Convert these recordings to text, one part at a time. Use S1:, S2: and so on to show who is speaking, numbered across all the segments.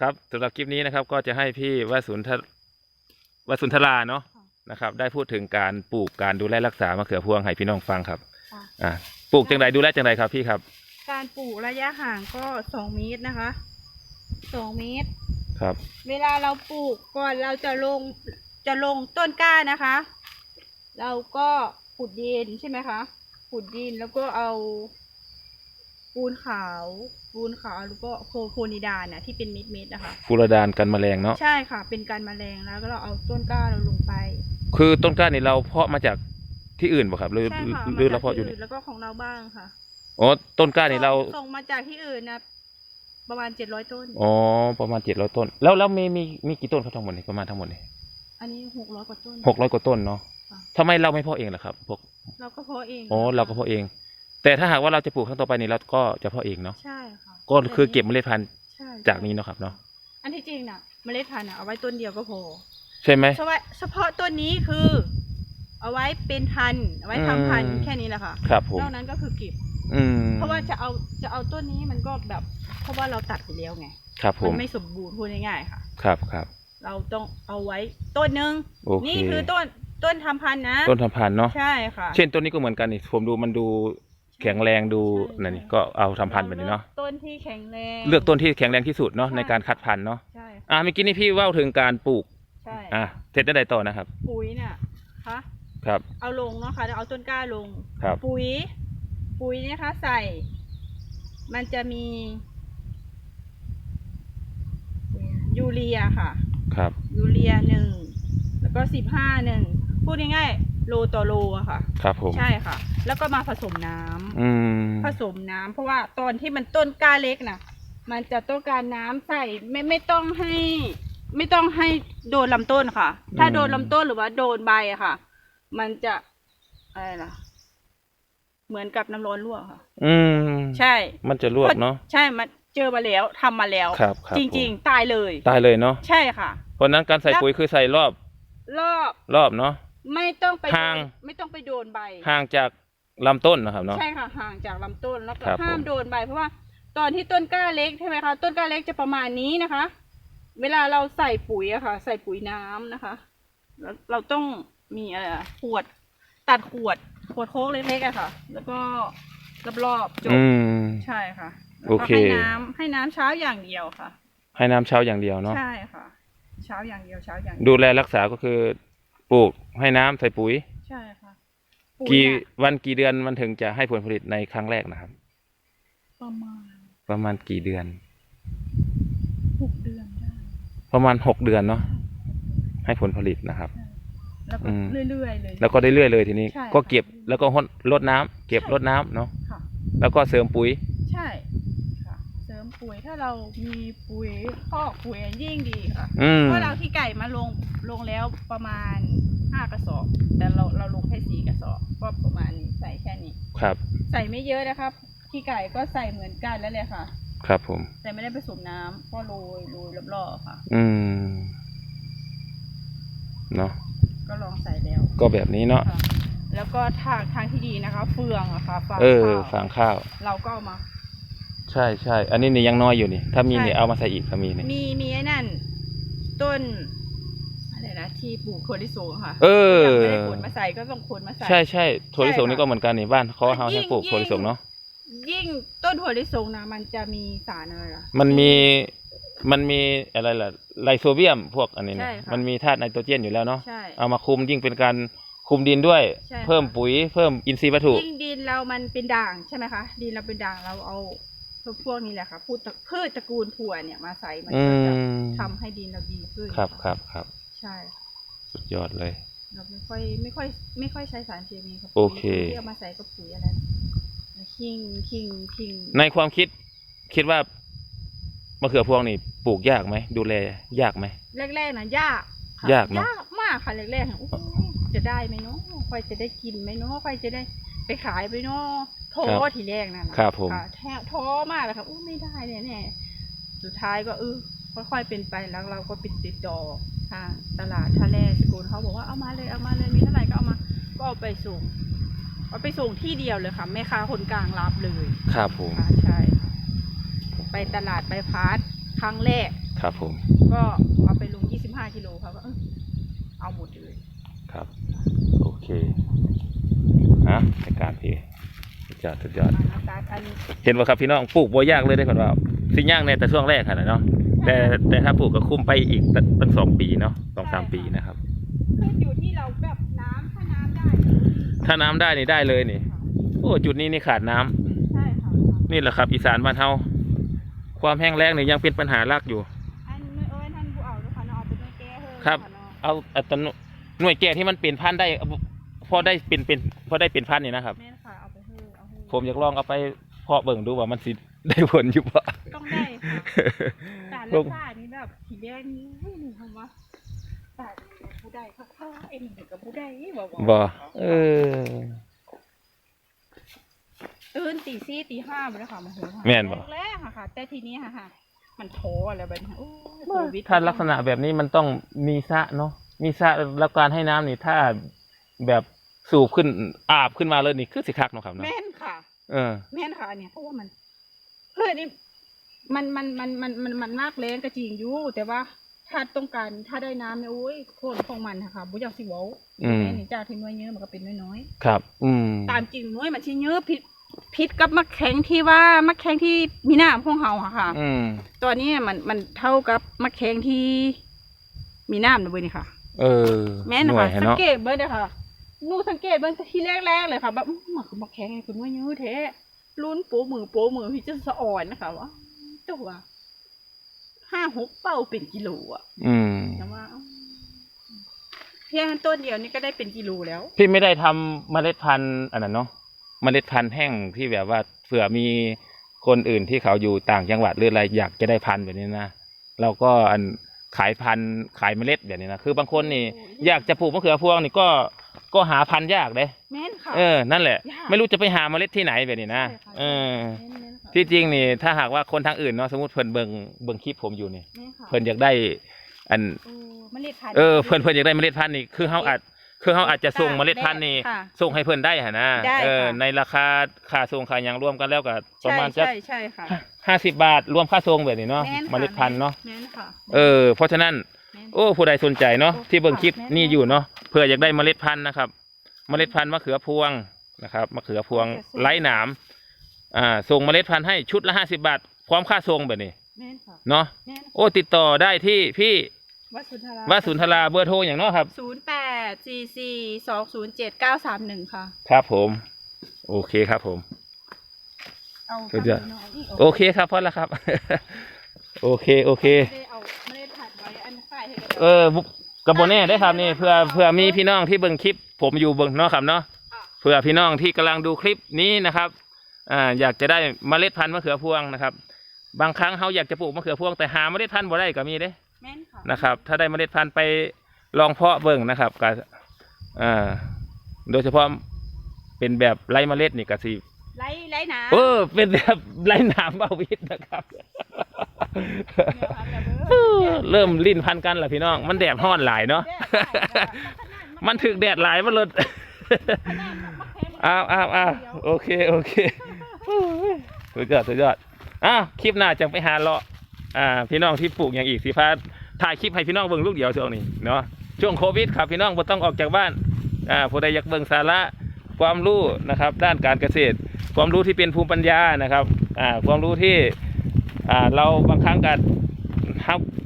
S1: ครับสำหรับคลิปนี้นะครับก็จะให้พี่วสุนทรวสุนทราเนาะ
S2: ค่ะ
S1: นะครับ ได้พูดถึงการปลูกการดูแลรักษามะเขือพวงให้พี่น้องฟังครับ
S2: ค่ะ
S1: อ่าปลูกจังไรดูแลจังไรครับพี่ครับ
S2: การปลูกระยะห่างก็สองเมตรนะคะสองเมตร
S1: ครับ
S2: เวลาเราปลูกก่อนเราจะลงจะลงต้นกล้านะคะ เราก็ขุดดินใช่ไหมคะขุดดินแล้วก็เอา ปูนขาว ปูนขาวแล้วก็โคโคนิดานน่ะที่เป็นเม็ดๆนะคะ
S1: ฟูรดานกันแมลงเนาะ
S2: ใช่ค่ะ เป็นการแมลงแล้วก็เราเอาต้นกล้าเราลงไป
S1: คือต้นกล้านี่เราเพาะมาจากที่อื่นป่ะครับหรือ
S2: ใช่ค่ะ
S1: หรือ
S2: ม
S1: เรา
S2: จก
S1: เพาะอยู่
S2: ที่
S1: นี่
S2: นแล้วก็ของเราบ้างค่ะ
S1: อ๋อต้นกล้านี่เรา
S2: ส่งมาจากที่อื่นนะประมาณเจ็ดร้อยต้น
S1: อ๋อประมาณเจ็ดร้อยต้น แล้วแล้วมีมีมีกี่ต้นครับทั้งหมดนี่ประมาณทั้งหมดนี่
S2: อันนี้หกร้อยกว่าต้น
S1: หกร้อยกว่าต้นเนาะ
S2: ค่ะ
S1: ทำไมเราไม่เพาะเองล่ะครับพวก
S2: เราก็เพาะเอง
S1: อ๋อเราก็เพาะเอง แต่ถ้าหากว่าเราจะปลูกครั้งต่อไปนี่เราก็จะเพาะเองเนาะ
S2: ใช่ค่ะ
S1: ก็คือเก็บเมล็ดพันธุ์
S2: ใช่
S1: จากนี้เนาะครับเนาะ
S2: อันที่จริงน่ะเมล็ดพันธุ์น่ะเอาไว้ต้นเดียวก็พอ
S1: ใช่ไหม
S2: เฉพาะเฉพาะต้นนี้คือ เอาไว้เป็นพันธุ์เอาไว้ทำพันธุ์
S1: อืม
S2: แค่นี้แหละค่ะ
S1: ครับผม
S2: นอกนั้นก็คือเก็บ
S1: อืม
S2: เพราะว่าจะเอาจะเอาต้นนี้มันก็แบบ เพราะว่าเราตัดไปแล้วไง
S1: ครับผ
S2: มั
S1: ม
S2: นไม่สมบูรณ์พูดง่ายๆค่ะ
S1: ครับครับ
S2: เราต้องเอาไว้ต้นหนึ่ง
S1: โอเค
S2: นี่คือต้นต้นทำพันธุ์นะ
S1: ต้นทำพันธุ์เนาะ
S2: ใช่ค่ะ
S1: เช่นต้นนี้ก็เหมือนกันนี่ผมดูมันดู แข็งแรงดู
S2: ใช่
S1: นั่นนี่ก็เอาทำพันธุ์แบบนี้เนาะ
S2: รต้นที่แข็งแรง
S1: เลือกต้นที่แข็งแรงที่สุดเนาะ
S2: ใช่
S1: ในการคัดพันธุ์เนาะ
S2: ใช่
S1: อ่าเมื่อกี้นี่พี่เว่าถึงการปลูก
S2: ใช่
S1: อะเสร็จได้ใดต่อนะครับ
S2: ปุ๋ยเนี่ยคะ
S1: ครับ
S2: เอาลงเนาะค่ะเอาต้นกล้าลง
S1: ครับ
S2: ปุ๋ย ปุ๋ยเนะคะใส่ มันจะมี ยูเรียค่ะ
S1: ครับ
S2: ยูเรียหนึ่งแล้วก็สิบห้าหนึ่งพูดง่ายๆ โลต่อโลอะค่ะ
S1: ครับผม
S2: ใช่ค่ะ แล้วก็มาผสมน้ำ
S1: อืม
S2: ผสมน้ำเพราะว่าตอนที่มันต้นกล้าเล็กน่ะมันจะต้องการน้ำใส่ไม่ไม่ต้องให้ ไม่ต้องให้โดนลำต้นค่ะ ถ้าโดนลำต้นหรือว่าโดนใบอะค่ะ มันจะอะไรล่ะ เหมือนกับน้ำร้อนลวกค่ะ
S1: อืม
S2: ใช่
S1: มันจะลวกเนาะ
S2: ใช่มันเจอมาแล้วทำมาแล้ว
S1: ครับครับ
S2: จริงๆตายเลย
S1: ๆตายเลยเนาะ
S2: ใช่ค่ะ
S1: เพราะฉะนั้นการใส่ปุ๋ยคือใส่รอบ
S2: รอบ
S1: รอบเนาะ
S2: ไม่ต้องไปโดน
S1: ห่าง
S2: ไม่ต้องไปโดนใบ
S1: ห่างจากลำต้นนะครับเนาะ
S2: ใช่ค่ะห่างจากลำต้นแล้วก็
S1: ครับ
S2: ห้าม
S1: ผม
S2: โดนใบ เพราะว่าตอนที่ต้นกล้าเล็กใช่ไหมคะต้นกล้าเล็กจะประมาณนี้นะคะ เวลาเราใส่ปุ๋ยอะค่ะ ใส่ปุ๋ยน้ำนะคะแล้วเราต้องมีอะไรอะขวดตัดขวดขวดโค้กเล็กๆอะค่ะ แล้วก็รอบๆจบ
S1: อืม
S2: ใช่ค่ะ
S1: โอเค
S2: แล้วก็ให้น้ำให้น้ำเช้าอย่างเดียวค่ะ
S1: ให้น้ำเช้าอย่างเดียวเนาะ
S2: ใช่ค่ะ เช้าอย่างเดียวเช้าอย่างเดียว
S1: ดูแลรักษาก็คือ ปลูกให้น้ำใส่ปุ๋ย
S2: ใช่ค่ะปุ๋ย
S1: กี่
S2: เนี่ย
S1: วันกี่เดือนมันถึงจะให้ผลผลิตในครั้งแรกนะครับ
S2: ประมาณ
S1: ประมาณกี่เดือน
S2: หกเดือนได้
S1: ประมาณหกเดือนเนาะให้ผลผลิตนะครับ
S2: แล้วก็
S1: อืม
S2: เรื่อยๆเลย
S1: แล้วก็ได้เรื่อยเลยทีนี้
S2: ใช่
S1: ก็
S2: ค่ะ
S1: เก็บแล้วก็ลดน้ำเก็บลดน้ำเนาะ
S2: ค่ะ
S1: แล้วก็เสริมปุ๋ย
S2: ใช่ค่ะเสริม ปุ๋ยถ้าเรามีปุ๋ยคอกปุ๋ยยิ่งดีค่ะ
S1: อืม
S2: เพราะเราที่ไก่มาลงลงแล้วประมาณห้ากระสอบ แต่เราเราลงแค่สี่กระสอบก็ประมาณนี้ใส่แค่นี้
S1: ครับ
S2: ใส่ไม่เยอะนะครับที่ไก่ก็ใส่เหมือนกันแล้วเลยค่ะ
S1: ครับผม
S2: แต่ไม่ได้ผสมน้ำก็โรยโรยรอบๆค่ะ
S1: อืม เนาะ
S2: ก็ลองใส่แล้ว
S1: ก็แบบนี้เนาะ
S2: ค่ะแล้วก็ทางทางที่ดีนะคะ เฟืองอะค่ะฟาง
S1: เออ
S2: ข้าว
S1: ฟางข้าว
S2: เราก็เอามา
S1: ใช่ใช่ อันนี้นี่ยังน้อยอยู่นี่ ถ้ามี
S2: ใช่
S1: นี่เอามาใส่อีกถ้ามีนี่
S2: มีมีไอ้นั่น ต้นอะไรนะที่ปลูกถั่วลิสงค่ะ
S1: เออ
S2: ยังไม่ได้ขนมาใส่ก็ต้องขนมาใส่
S1: ใช่ใช่ถั่วลิสง
S2: ใช่ค่ะ
S1: นี่ก็เหมือนกันนี่บ้านเขาเขา
S2: ยิ่
S1: ให้
S2: ง
S1: ปลูก
S2: ยิ่ง
S1: ถั่วลิสงเนาะ
S2: ยิ่งต้นถั่วลิสงนะมันจะมีสารอะไรล่ะ
S1: มันมีมันมีอะไรล่ะไลโซเบียมพวกอันนี้
S2: ใช่
S1: นะ
S2: ค่ะ
S1: มันมีธาตุไนโตรเจนอยู่แล้วเนาะ
S2: ใช่
S1: เอามาคุมยิ่งเป็นการคุมดินด้วย
S2: ใช่ค่ะ
S1: เพิ่มปุ๋ยเพิ่มอินทรีย์วัตถุ
S2: ยิ่งดินเรามันเป็นด่างใช่ไหมคะดินเราเป็นด่างเราเอา พวกนี้แหละค่ะพืชตระพืชตระกูลถั่วเนี่ยมาใส่มัน
S1: อื
S2: ก็จะ
S1: ม
S2: ทำให้ดินเราดีขึ้น
S1: ครับะครับครับ
S2: ใช่
S1: สุดยอดเลย
S2: เราไม่ค่อยไม่ค่อยไม่ค่อยใช้สารเคมีครับ
S1: โอเค
S2: ที่เอามาใส่กับปุ๋ยอะไรคิงคิงคิง
S1: ในความคิดคิดว่ามะเขือพวงนี่ปลูกยากไหมดูแลยากไหม
S2: แรกๆนะยากค่ะ
S1: ยากเนอะ
S2: ยากมากค่ะแรกๆค่ะโอ้โหจะได้ไหมเนาะค่อยจะได้กินไหมเนาะค่อยจะได้ไปขายไปเนาะ ท้อทีแรกนั่นน่ะ
S1: ครับผม
S2: ค่ะแท้ท้อมากเลยค่ะโอ้ไม่ได้แน่แน่สุดท้ายก็เออค่อยๆเป็นไปแล้วเราก็ปิดติดต่อทางตลาดท่าแร่สกุลเขาบอกว่าเอามาเลยเอามาเลยมีเท่าไหร่ก็เอามาก็เอาไปส่งเอาไปส่งที่เดียวเลยค่ะแม่ค้าคนกลางรับเลย
S1: ครับผม
S2: ค่ะใช่ค่ะไปตลาดไปพาร์ทครั้งแรก
S1: ครับผม
S2: ก็เอาไปลง 25 กิโลเขาก็เออเอาหมดเลย
S1: ครับ โอเคฮะในการพี่สุด ยอดสุดยอด
S2: มาตาอัน
S1: เห็นว่าครับพี่น้องปลูกบัวยากเลยได้คนว่าสิย่างในแต่ช่วงแรกขนาดเนาะแต่แต่ถ้าปลูกก็คุ้มไปอีกตั้งตั้งสองปีเนาะสองสามปีนะครับ
S2: ขึ้นอยู่ที่เราแบบน้ำถ้าน้ำได้
S1: ถ้าน้ำได้นี่ได้เลยนี่ โอ้จุดนี้นี่ขาดน้ำ
S2: ใช่ค่ะ
S1: นี่แหละครับ อีสานบ้านเฮาความแห้งแล้งนี่ยังเป็นปัญหาหลักอยู่
S2: อันนี้เอ้ยท่านผู้เอาด้วยค่ะเนาะเอาไปด้วยแก้เฮ้ย
S1: ครับะ
S2: เนาะ
S1: เอาอัตโนหน่วยแก่ที่มันเป็นพันธุ์ได้เอาพอได้เป็นเป็นพอได้เป็นพันธุ์นี่นะครับ
S2: แม่น
S1: ผมอยากลองเอาไปเพาะเบิ่งดูว่ามันสิได้ผลอยู่ปะ
S2: ต้องได้ค่ะแต่
S1: ลู
S2: ละ
S1: ก
S2: ชาตินี่แบบทีแรกนี่เฮ้ยหนูทำวะแต่ผู้ใดค่ะค่ะเอ็มเด็กกับผู้ใดบอก
S1: บ่เออ
S2: ตื่นตีสี่ตีห้าไปแล้วค่ะมาเถอะค่ะ
S1: แม่นบ่
S2: แรกๆอะค่ะ แต่ทีนี้ค่ะค่ะ มันโถอะไรแบบนี้โอ้ยโควิด
S1: ถ้าลักษณะแบบนี้มันต้องมีสระเนาะมีสระแล้วการให้น้ำนี่ถ้าแบบสูบขึ้นอาบขึ้นมาเลยนี่คือสิคักเนาะครับเนาะ
S2: แม่น ค่ะ
S1: เออ
S2: แม่นค่ะอันเนี่ยเพราะว่ามันเฮ้ยนี่มันมันมันมันมันมันมากแรงก็จริงอยู่แต่ว่าถ้าต้องการถ้าได้น้ำเนี่ยโอ้ยโคนของมันนะคะบุญอยากสิเว้า
S1: อืม
S2: แม่นี่จากที่น้อยเยอะมันก็เป็นน้อย
S1: ครับ อืม
S2: ๆตามจริงน้อยมันชิเยอะผิดผิดกับมะแข็งที่ว่ามะแข็งที่มีน้ำพวกเฮาอะค่ะ
S1: อืม
S2: ตัวนี้มันมันเท่ากับมะแข็งที่มีน้ำนะเว้ยนี่ค่ะ
S1: เออ
S2: แม่น
S1: หน่ว
S2: ค่ะ
S1: ยให้
S2: สัง
S1: เนาะ
S2: เกตเบิ้ลเลยค่ะ หนูสังเกตเบิ้ลที่แรกๆเลยค่ะแบบอื้อหมักมะแข็งไงคุณว่าเยอะแท้ลุ้นโป๊มือโป๊มือพี่จะสะอ่อนนะคะว่าตัวห้าหกเป้าเป็นกิโลอะ
S1: อืม
S2: แต่ว่าเพียงต้นเดียวนี่ก็ได้เป็นกิโลแล้ว
S1: พี่ไม่ได้ทำเมล็ดพันธุ์อันนั้นเนาะเมล็ดพันธุ์แห้งที่แบบว่าเผื่อมีคนอื่นที่เขาอยู่ต่างจังหวัดหรืออะไรอยากจะได้พันธุ์แบบนี้นะเราก็อันขายพันธุ์ขายเมล็ดแบบนี้นะคือบางคนนี่ อยากจะปลูกมะเขือพวงนี่ก็ ก็หาพันธุ์ยากเลย
S2: แม่นค่ะ
S1: เออนั่นแหละ
S2: ยาก
S1: ไม่รู้จะไปหาเมล็ดที่ไหนแบบนี้นะ
S2: ใช่ค่ะ
S1: เออ
S2: แม่นๆค่ะ
S1: ที่จริงนี่ถ้าหากว่าคนทางอื่นเนาะสมมติเพิ่นเบิ่งเบิ่งคลิปผมอยู่นี่
S2: แม่นค่ะ
S1: เพิ่นอยากได้ อัน
S2: โอ้เมล็ดพันธุ์
S1: เออเพิ่นเพิ่นอยากได้เมล็ดพันธุ์นี่คือเฮาอาจคือเฮาอาจจะส่งเมล็ดพันธุ์นี่
S2: ค่ะ
S1: ส่งให้เพิ่นได้หั่นนะ
S2: ได้
S1: เออ
S2: ค่ะ
S1: ในราคาค่าส่งค่าหยังรวมกันแล้วก็ประ
S2: ใช่
S1: มาณสัก
S2: ใช่ใช่ค่ะ
S1: ห้าสิบบาทรวมค่าส่งแบบนี้เนาะ
S2: แม่นค่ะ
S1: เมล็ดพันธุ์เนาะ
S2: แม่นค่ะ
S1: เออเพราะฉะนั้น
S2: แม่น
S1: โอ้ผู้ใดสนใจเนาะ
S2: โอ้
S1: ที่เบิ่งคลิป
S2: ค่ะแม่น
S1: นี่อยู่เนาะ เพื่ออยากได้เมล็ดพันธุ์นะครับ เมล็ดพันธุ์มะเขือพวงนะครับมะเขือพวง
S2: มะเขือพวง
S1: ไร้หนามอ่าส่งเมล็ดพันธุ์ให้ชุดละห้าสิบาท พร้อมค่าส่งแบบนี้
S2: แม่นค่ะ
S1: เนาะ
S2: แม่น
S1: โอ้ติดต่อได้ที่พี่
S2: วัดสุนทรา
S1: ว่าสุนทราเบอร์โทรอย่างเนาะครับ
S2: ศูนย์แปดสี่สี่สองศูนย์เจ็ดเก้าสามหนึ่งค่ะ
S1: ครับผม โอเคครับผม
S2: เอา
S1: สุดยอด
S2: คำนี้น้อยอีก
S1: โอเคครับพอแล้วครับ โอเคโอเค
S2: ไม่ได้เอาไม่ได้ผัดไว้อันค่ายให้กัน
S1: เออบุ กระโบแน่ได้ครับนี่เพื่อเพื่อมีพี่น้องที่เบิ่งคลิป ผมอยู่เบิ่งเนาะครับเนาะ
S2: ค่ะ
S1: เพื่อพี่น้องที่กำลังดูคลิปนี้นะครับอ่าอยากจะได้เมล็ดพันธุ์มะเขือพวงนะครับ บางครั้งเขาอยากจะปลูกมะเขือพวงแต่หาเมล็ดพันธุ์บ่ได้ก็มีเด้
S2: แม่นค่ะ
S1: นะครับ ถ้าได้เมล็ดพันธุ์ไปลองเพาะเบิ่งนะครับก็อ่าโดยเฉพาะเป็นแบบไร้เมล็ดนี่ก็สิ
S2: ไล่ไล่หนา
S1: เออเป็นแบบไร้หนามเบาวิทย์นะครับ เริ่มลิ้นพันกันแล้วพี่น้อง มันแดดห้อนหลายเนาะ มันถึกแดดหลายมันเลยอ้าวอ้าวอ้าวโอเค โอเคสุดยอดสุดยอดอ้าวคลิปหน้าจังไปหาเลาะอ่า พี่น้องที่ปลูกอย่างอีกสิพาถ่ายคลิปให้พี่น้องเบิ่งลูกเดียวช่วงนี้เนาะ ช่วงโควิดครับพี่น้องบ่ต้องออกจากบ้าน อ่าผู้ใดอยากเบิ่งสาระความรู้นะครับ ด้านการเกษตร ความรู้ที่เป็นภูมิปัญญานะครับ อ่า ความรู้ที่อ่า เราบางครั้งกัน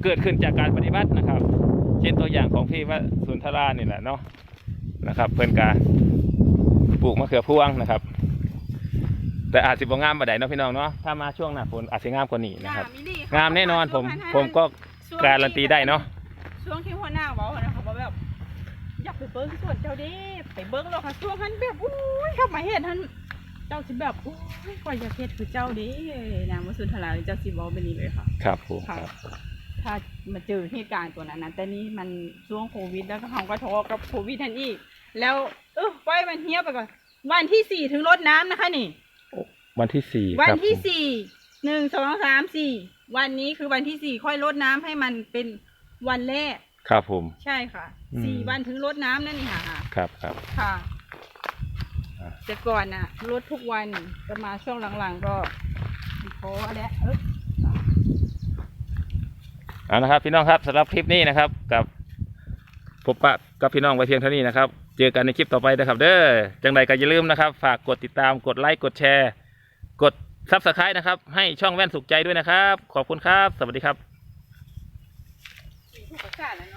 S1: เกิดขึ้นจากการปฏิบัตินะครับ เช่นตัวอย่างของพี่ว่าสุนทรานี่แหละเนาะนะครับ เพื่อนกาปลูกมะเขือพวงนะครับ แต่อาจสิบ่งามบ่ได้เนาะพี่น้องเนาะถ้ามาช่วงหน้าฝนอาจสิงามกว่านี้นะครับ งามแน่นอนผมผมก็การันตีได้เนาะ
S2: ช่วงที่หัวหน้าเว้านะคะว่าแบบอยากไปเบิ้งสวนเจ้าเด้ไปเบิ้งแล้วค่ะช่วงนั้นแบบอุ้ยเข้ามาเห็นท่าน เจ้าสิแบบอุ้ยกว่าจะเฮ็ดคือเจ้าเด้นะมุสุนทราเจ้าสิเว้าแบบนี้เลยค่ะ
S1: ครับผม
S2: ค่ะถ้ามาเจอเหตุการณ์ตัวนั้นนะแต่นี่มันช่วงโควิดแล้วก็เขาก็ท้อกับโควิดทันอีก แล้วเออปล่อยมันเฮี้ยไปก่อน วันที่สี่ถึงรดน้ำนะคะนี่
S1: วันที่สี่
S2: วัน
S1: ครับ
S2: ที่
S1: ผม
S2: สี่หนึ่งสองสามสี่วันนี้คือวันที่สี่ค่อยรดน้ำให้มันเป็นวันแรก
S1: ครับผม
S2: ใช่ค่ะ
S1: อืม
S2: สี่วันถึงรดน้ำนั่นนี่ค่ะ
S1: ครับครับ
S2: ค่ะ
S1: อะ
S2: แต่ก่อนน่ะรดทุกวันก็มาช่วงหลังๆก็ท้อแล้วเออ
S1: เอานะครับพี่น้องครับสำหรับคลิปนี้นะครับ กับพบปะกับพี่น้องไว้เพียงเท่านี้นะครับ เจอกันในคลิปต่อไปนะครับ เด้อจังใดก็อย่าลืมนะครับ ฝากกดติดตามกดไลค์กดแชร์ กดซับสไครต์นะครับ ให้ช่องแว่นสุขใจด้วยนะครับ ขอบคุณครับ สวัสดีครับ
S2: ถูกประกาศแล้วเนาะ